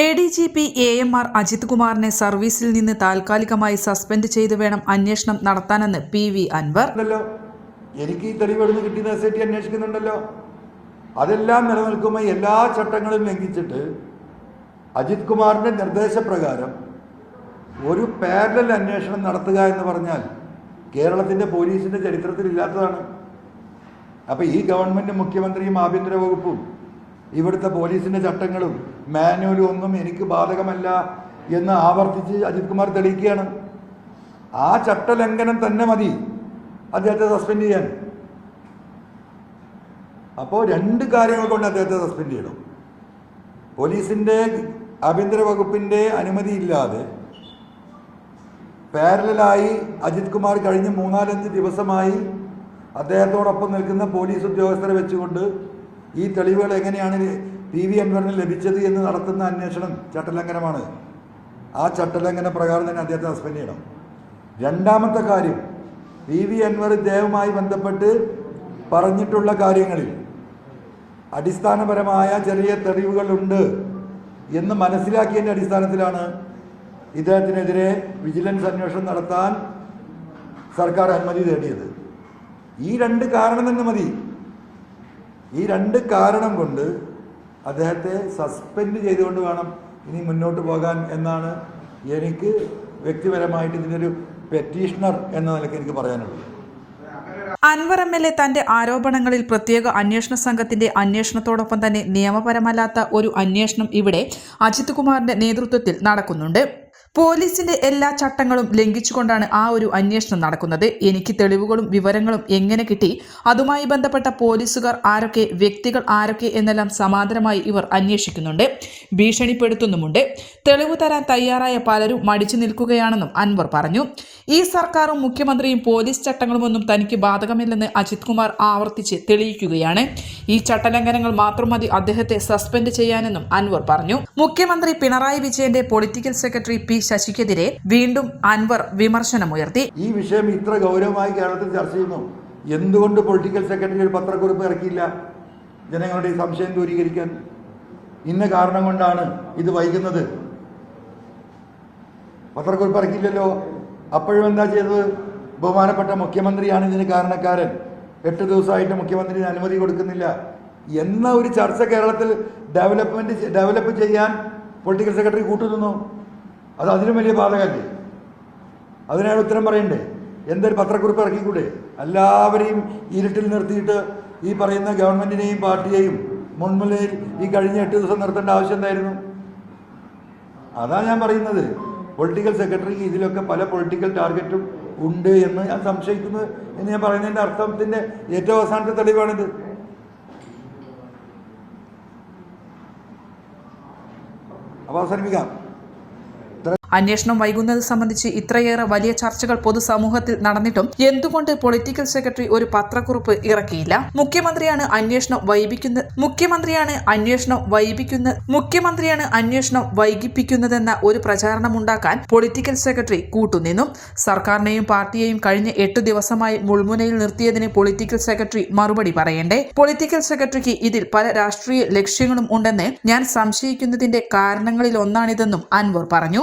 A D G P M R R അജിത് കുമാറിനെ സർവീസിൽ നിന്ന് താൽക്കാലികമായി സസ്പെൻഡ് ചെയ്ത് വേണം അന്വേഷണം നടത്താനെന്ന് പി വി അൻവർ. എനിക്ക് അന്വേഷിക്കുന്നുണ്ടല്ലോ. അതെല്ലാം നിലനിൽക്കുമ്പോൾ എല്ലാ ചട്ടങ്ങളും ലംഘിച്ചിട്ട് അജിത് കുമാറിന്റെ നിർദ്ദേശപ്രകാരം ഒരു പാരലൽ അന്വേഷണം നടത്തുക എന്ന് പറഞ്ഞാൽ കേരളത്തിന്റെ പോലീസിന്റെ ചരിത്രത്തിൽ ഇല്ലാത്തതാണ്. അപ്പോൾ ഈ ഗവൺമെന്റ് മുഖ്യമന്ത്രിയും ആഭ്യന്തര വകുപ്പും ഇവിടുത്തെ പോലീസിന്റെ ചട്ടങ്ങളും മാനുവലും ഒന്നും എനിക്ക് ബാധകമല്ല എന്ന് ആവർത്തിച്ച് അജിത് കുമാർ തെളിയിക്കുകയാണ്. ആ ചട്ടലംഘനം തന്നെ മതി. അദ്ദേഹത്തെ സസ്പെൻഡ് ചെയ്യാൻ. അപ്പോൾ രണ്ട് കാര്യങ്ങൾ കൊണ്ട് അദ്ദേഹത്തെ സസ്പെൻഡ് ചെയ്യണം. പോലീസിന്റെ ആഭ്യന്തര വകുപ്പിന്റെ അനുമതിയില്ലാതെ പാരലായി അജിത് കുമാർ കഴിഞ്ഞ് മൂന്നാലഞ്ച് ദിവസമായി അദ്ദേഹത്തോടൊപ്പം നിൽക്കുന്ന പോലീസ് ഉദ്യോഗസ്ഥരെ വെച്ചുകൊണ്ട് ഈ തെളിവുകൾ എങ്ങനെയാണ് പി വി അൻവറിന് ലഭിച്ചത് എന്ന് നടത്തുന്ന അന്വേഷണം ചട്ടലംഘനമാണ്. ആ ചട്ടലംഘന പ്രകാരം തന്നെ അദ്ദേഹത്തെ സസ്പെൻഡ് ചെയ്യണം. രണ്ടാമത്തെ കാര്യം പി വി അൻവർ ഇദ്ദേഹവുമായി ബന്ധപ്പെട്ട് പറഞ്ഞിട്ടുള്ള കാര്യങ്ങളിൽ അടിസ്ഥാനപരമായ ചെറിയ തെളിവുകളുണ്ട് എന്ന് മനസ്സിലാക്കിയതിന്റെ അടിസ്ഥാനത്തിലാണ് ഇദ്ദേഹത്തിനെതിരെ വിജിലൻസ് അന്വേഷണം നടത്താൻ സർക്കാർ അനുമതി തേടിയത്. ഈ രണ്ട് കാരണം തന്നെ മതി. ഈ രണ്ട് കാരണം കൊണ്ട് അദ്ദേഹത്തെ സസ്പെൻഡ് ചെയ്തുകൊണ്ട് വേണം ഇനി മുന്നോട്ട് പോകാൻ എന്നാണ് എനിക്ക് വ്യക്തിപരമായിട്ട് ഇതിനൊരു പെറ്റീഷണർ എന്ന നിലയ്ക്ക് എനിക്ക് പറയാനുള്ളത്. അൻവർ എം എൽ എ തന്റെ ആരോപണങ്ങളിൽ പ്രത്യേക അന്വേഷണ സംഘത്തിന്റെ അന്വേഷണത്തോടൊപ്പം തന്നെ നിയമപരമല്ലാത്ത ഒരു അന്വേഷണം ഇവിടെ അജിത് കുമാറിന്റെ നേതൃത്വത്തിൽ നടക്കുന്നുണ്ട്. പോലീസിന്റെ എല്ലാ ചട്ടങ്ങളും ലംഘിച്ചുകൊണ്ടാണ് ആ ഒരു അന്വേഷണം നടക്കുന്നത്. എനിക്ക് തെളിവുകളും വിവരങ്ങളും എങ്ങനെ കിട്ടി? അതുമായി ബന്ധപ്പെട്ട പോലീസുകാർ ആരൊക്കെ വ്യക്തികൾ ആരൊക്കെ എന്നെല്ലാം സമാന്തരമായി ഇവർ അന്വേഷിക്കുന്നുണ്ട് ഭീഷണിപ്പെടുത്തുന്നുമുണ്ട്. തെളിവ് തരാൻ തയ്യാറായ പലരും മടിച്ചു നിൽക്കുകയാണെന്നും അൻവർ പറഞ്ഞു. ഈ സർക്കാരും മുഖ്യമന്ത്രിയും പോലീസ് ചട്ടങ്ങളുമൊന്നും തനിക്ക് ബാധകമില്ലെന്ന് അജിത് കുമാർ ആവർത്തിച്ച് തെളിയിക്കുകയാണ്. ഈ ചട്ടലംഘനങ്ങൾ മാത്രം മതി അദ്ദേഹത്തെ സസ്പെൻഡ് ചെയ്യാനെന്നും അൻവർ പറഞ്ഞു. മുഖ്യമന്ത്രി പിണറായി വിജയന്റെ പൊളിറ്റിക്കൽ സെക്രട്ടറി പി ശശിക്കെതിരെ വീണ്ടും അൻവർ വിമർശനമുയർത്തി. ഈ വിഷയം ഇത്ര ഗൗരവമായി കേരളത്തിൽ ചർച്ച ചെയ്യുന്നു. എന്തുകൊണ്ട് പൊളിറ്റിക്കൽ സെക്രട്ടറി ഒരു പത്രക്കുറിപ്പ് ഇറക്കിയില്ല? ജനങ്ങളുടെ ഈ സംശയം ദൂരീകരിക്കാൻ. ഇന്ന കാരണം കൊണ്ടാണ് ഇത് വൈകുന്നത്. പത്രക്കുറിപ്പ് ഇറക്കിയില്ലല്ലോ. അപ്പോഴും എന്താ ചെയ്തത്? ബഹുമാനപ്പെട്ട മുഖ്യമന്ത്രിയാണ് ഇതിന് കാരണക്കാരൻ. എട്ട് ദിവസമായിട്ട് മുഖ്യമന്ത്രിന് അനുമതി കൊടുക്കുന്നില്ല. എന്ന ഒരു ചർച്ച കേരളത്തിൽ ഡെവലപ്മെന്റ് ഡെവലപ്പ് ചെയ്യാൻ പൊളിറ്റിക്കൽ സെക്രട്ടറി കൂട്ടുനിന്നു. അത് അതിലും വലിയ ബാധകല്ലേ? അതിനാണ് ഉത്തരം പറയണ്ടേ? എന്തൊരു പത്രക്കുറിപ്പ് ഇറക്കിക്കൂടെ? എല്ലാവരെയും ഇരുട്ടിൽ നിർത്തിയിട്ട് ഈ പറയുന്ന ഗവൺമെന്റിനെയും പാർട്ടിയെയും മുൻമുലയിൽ ഈ കഴിഞ്ഞ എട്ട് ദിവസം നിർത്തേണ്ട ആവശ്യം എന്തായിരുന്നു? അതാ ഞാൻ പറയുന്നത്. പൊളിറ്റിക്കൽ സെക്രട്ടറിക്ക് ഇതിലൊക്കെ പല പൊളിറ്റിക്കൽ ടാർഗറ്റും ഉണ്ട് എന്ന് ഞാൻ സംശയിക്കുന്നത് എന്ന് ഞാൻ പറയുന്നതിന്റെ അർത്ഥത്തിന്റെ ഏറ്റവും അവസാനത്തെ തെളിവാണിത്. അപ്പോൾ അവസാനിപ്പിക്കാം. അന്വേഷണം വൈകുന്നത് സംബന്ധിച്ച് ഇത്രയേറെ വലിയ ചർച്ചകൾ പൊതുസമൂഹത്തിൽ നടന്നിട്ടും എന്തുകൊണ്ട് പൊളിറ്റിക്കൽ സെക്രട്ടറി ഒരു പത്രക്കുറിപ്പ് ഇറക്കിയില്ല? മുഖ്യമന്ത്രിയാണ് അന്വേഷണം വൈപിക്കുന്ന മുഖ്യമന്ത്രിയാണ് അന്വേഷണം വൈപിക്കുന്ന മുഖ്യമന്ത്രിയാണ് അന്വേഷണം വൈകിപ്പിക്കുന്നതെന്ന ഒരു പ്രചാരണം ഉണ്ടാക്കാൻ പൊളിറ്റിക്കൽ സെക്രട്ടറി കൂട്ടുനിന്നും. സർക്കാരിനെയും പാർട്ടിയെയും കഴിഞ്ഞ എട്ട് ദിവസമായി മുൾമുനയിൽ നിർത്തിയതിന് പൊളിറ്റിക്കൽ സെക്രട്ടറി മറുപടി പറയണ്ടേ? പൊളിറ്റിക്കൽ സെക്രട്ടറിക്ക് ഇതിൽ പല രാഷ്ട്രീയ ലക്ഷ്യങ്ങളും ഉണ്ടെന്ന് ഞാൻ സംശയിക്കുന്നതിന്റെ കാരണങ്ങളിൽ ഒന്നാണിതെന്നും അൻവർ പറഞ്ഞു.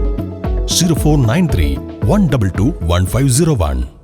0493 122 1501.